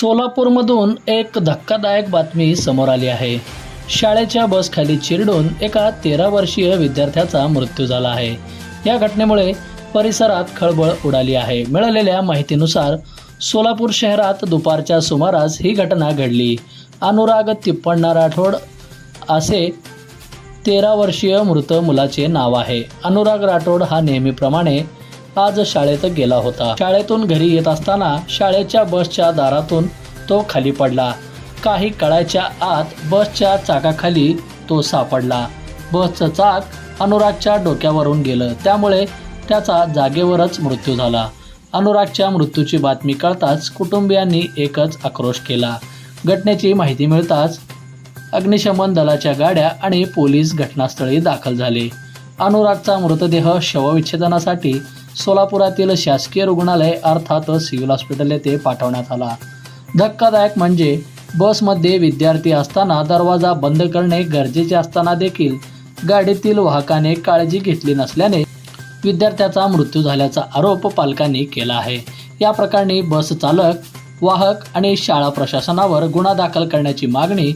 सोलापूरमधून एक धक्कादायक बातमी समोर आली आहे. शाळेच्या बसखाली चिरडून एका तेरा वर्षीय विद्यार्थ्याचा मृत्यू झाला आहे. या घटनेमुळे परिसरात खळबळ उडाली आहे. मिळालेल्या माहितीनुसार सोलापूर शहरात दुपारच्या सुमारास ही घटना घडली. अनुराग तिप्पण्णा राठोड असे तेरा वर्षीय मृत मुलाचे नाव आहे. अनुराग राठोड हा नेहमीप्रमाणे आज शाळेत गेला होता. शाळेतून घरी येत असताना शाळेच्या बसच्या दारातून तो खाली पडला. काही काळाच्या आत बसच्या चाकाखाली तो सापडला. बसचं चाक अनुरागच्या डोक्यावरून गेलं. त्यामुळे त्याचा जागेवरच मृत्यू झाला. अनुरागच्या मृत्यूची बातमी कळताच कुटुंबियांनी एकच आक्रोश केला. घटनेची माहिती मिळताच अग्निशमन दलाच्या गाड्या आणि पोलीस घटनास्थळी दाखल झाले. अनुरागचा मृतदेह शवविच्छेदनासाठी सोलापुरातील शासकीय रुग्णालय अर्थात सिव्हिल हॉस्पिटल येथे पाठवण्यात आला. धक्कादायक म्हणजे बसमध्ये विद्यार्थी असताना दरवाजा बंद करणे गरजेचे असताना देखील गाडीतील वाहकाने काळजी घेतली नसल्याने विद्यार्थ्याचा मृत्यू झाल्याचा आरोप पालकांनी केला आहे. या प्रकरणी बस चालक वाहक आणि शाळा प्रशासनावर गुन्हा दाखल करण्याची मागणी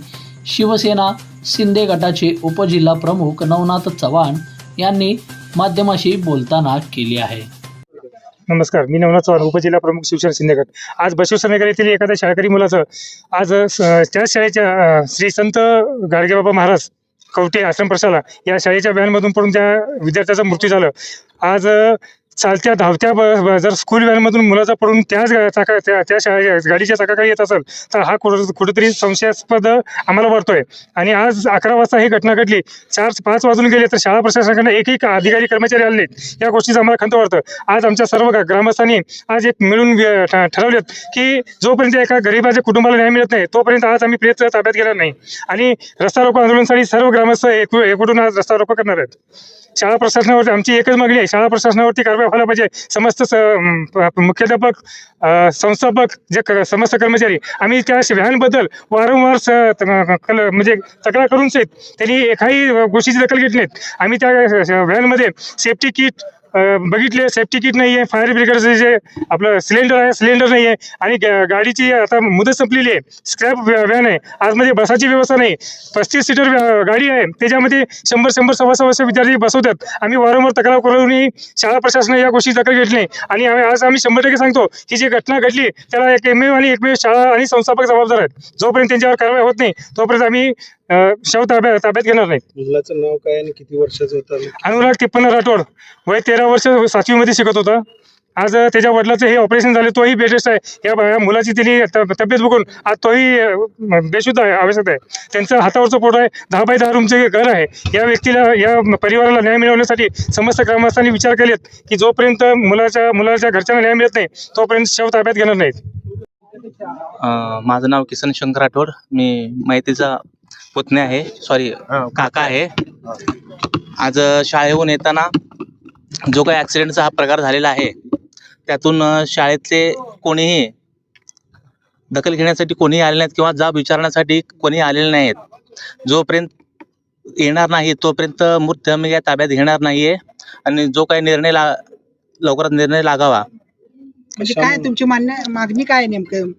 शिवसेना शिंदे गटाचे उपजिल्हा प्रमुख नवनाथ चव्हाण यांनी माध्यमाशी बोलताना केली आहे. नमस्कार मी नवनाथ चव्हाण उपजिल्हा प्रमुख शिवसेना शिंदेगड आज बसवेश्वर येथील एखाद्या शाळकरी मुलाचं आज त्या त्याच शाळेच्या श्री संत गाडगेबाबा महाराज कवटे आश्रम प्रशाला या शाळेच्या व्हॅनमधून पडून त्या विद्यार्थ्याचा मृत्यू झाला. आज चालत्या धावत्या ब- जर स्कूल व्हॅनमधून मुलाचा पडून त्याच चाका त्या त्या शाळे गाडीच्या चाकाकडे येत असेल तर हा कुठं कुठेतरी संशयास्पद आम्हाला वाटतोय आणि आज अकरा वाजता ही घटना घडली. चार पाच वाजून गेले तर शाळा प्रशासनाकडे एकही का- अधिकारी कर्मचारी आले नाहीत. या गोष्टीचं आम्हाला खंत वाटतं. आज आमच्या सर्व ग्रामस्थांनी आज एक मिळून ठरवलेत की जोपर्यंत एका गरीबाच्या कुटुंबाला न्याय मिळत नाही तोपर्यंत आज आम्ही प्रेत ताब्यात घेणार नाही. आणि रस्ता रोको आंदोलनासाठी सर्व ग्रामस्थ एकू- एकवटून आज रस्ता रोको करणार आहेत. शाळा प्रशासनावरती आमची एकच मागणी आहे. शाळा प्रशासनावरती कारवाई व्हायला पाहिजे. समस्त स- मुख्याध्यापक संस्थापक जे क- समस्त कर्मचारी आम्ही त्या व्हॅनबद्दल वारंवार स कल- म्हणजे तक्रार करून सहित त्यांनी एकाही गोष्टीची दखल घेतली नाहीत. आम्ही त्या व्हॅनमध्ये सेफ्टी किट बघितले सेफ्टी किट नाही आहे फायर ब्रिगेडचं जे आपलं सिलेंडर आहे सिलेंडर नाही आहे आणि गाडीची आता मुदत संपलेली आहे. स्क्रॅप व्हॅन आहे. आतमध्ये बसाची व्यवस्था नाही. पस्तीस सीटर गाडी आहे. त्याच्यामध्ये शंभर शंभर सव्वा सव्वाशे विद्यार्थी बसवतात. आम्ही वारंवार तक्रार करूनही शाळा प्रशासनाने या गोष्टी दखल घेतली नाही. आणि आम्ही- आज आम्ही शंभर टक्के सांगतो ही जी घटना घडली त्याला एक एकमेव आणि एकमेव शाळा आणि संस्थापक जबाबदार आहेत. जोपर्यंत त्यांच्यावर कारवाई होत नाही तोपर्यंत आम्ही अं, शव ताब्यात ताब्यात घेणार नाही. मुलाचं नाव काय आणि किती वर्षाचं होतं? अनुराग तिप्पन्न राठोड. वय तेरा वर्ष सातवीमध्ये शिकत होता. आज अ, त्याच्या वडिलाचं हे ऑपरेशन झाले तोही बेडेस्ट आहे. या या मुलाची त्यांनी त- तब्येत बघून आज तोही अ, म- बेशुद्ध आहे आवश्यक आहे. त्यांचं हातावरचं पोट आहे दहा बाय दहा रूमचे घर आहे. या व्यक्तीला या परिवाराला न्याय मिळवण्यासाठी समस्त ग्रामस्थांनी विचार केलेत की जोपर्यंत मुलाच्या मुलाच्या घरच्यांना न्याय मिळत नाही तोपर्यंत शव ताब्यात घेणार नाहीत. अ, माझं नाव किसन शंकर राठोड. मी माहितीचा पुतणे आहे. सॉरी काका आहे. आज शाळेहून येताना जो काही ॲक्सिडेंटचा हा प्रकार झालेला आहे त्यातून शाळेतले कोणीही दखल घेण्यासाठी कोणीही आले नाहीत किंवा जाब विचारण्यासाठी कोणी आलेले नाहीत. जोपर्यंत येणार नाही तोपर्यंत मृत्यू या ताब्यात घेणार नाहीये आणि जो काही निर्णय ला लवकरात निर्णय लागावा. म्हणजे काय तुमची मान्य मागणी काय नेमकं?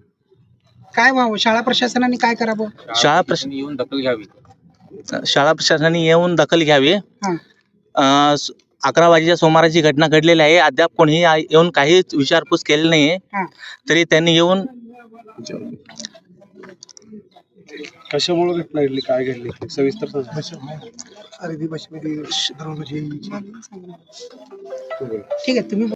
काय व्हावं? शाळा प्रशासनाने काय करावं? शाळा प्रश येऊन दखल घ्यावी. शाळा प्रशासनाने येऊन दखल घ्यावी. हा. अं, स- अकरा वाजेच्या सुमाराची घटना घडलेली आहे. अद्याप कोणीही आ- येऊन काहीच विचारपूस केलेली नाहीये. हा. तरी त्यांनी येऊन कशामुळे घटना घडली? काय घडली? सविस्तर सांगा. ठीक आहे तुम्ही